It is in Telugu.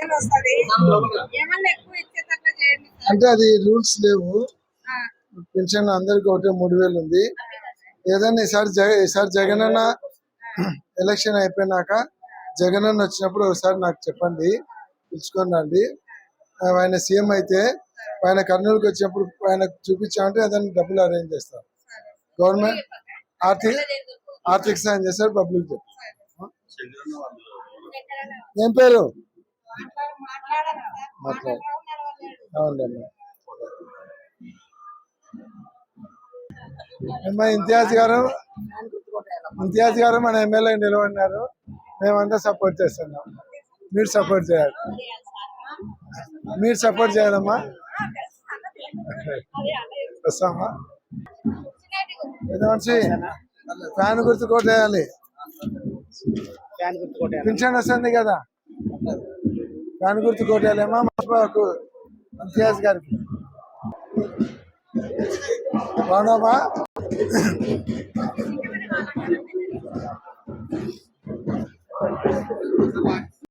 వేలు వస్తది? ఏమన్నా ఎక్కువ ఇచ్చేటట్లు చేయండి సార్. అంటే అది రూల్స్ లేవు. పెన్షన్ అందరికి ఒకటే మూడు వేలు ఉంది. ఏదైనా ఈసారి జగ ఈసారి జగన్ అన్న ఎలక్షన్ అయిపోయినాక జగన్ అన్న వచ్చినప్పుడు ఒకసారి నాకు చెప్పండి. పిలుచుకొని రండి. ఆయన సీఎం అయితే ఆయన కర్నూలుకి వచ్చినప్పుడు ఆయన చూపించామంటే ఏదైనా డబ్బులు అరేంజ్ చేస్తారు గవర్నమెంట్ ఆర్థిక ఆర్థిక సాయం చేస్తారు పబ్లిక్ ఏం పేరు? మాట్లాడ-. అవునండి అమ్మా ఇంతియాజ్ గారు? ఇంతియాజ్ గారు మన ఎమ్మెల్యే నిలబడినారు. మేమంతా సపోర్ట్ చేస్తున్నాం. మీరు సపోర్ట్ చేయాలి. మీరు సపోర్ట్ చేయాలమ్మా. వస్తామా? ఏదో ఫ్యాన్ గుర్తు కొట్టేయాలి పింఛన్ వస్తుంది కదా. దాని గురించి కోటాలేమో మాకు కేఎస్ గారికి రానోమా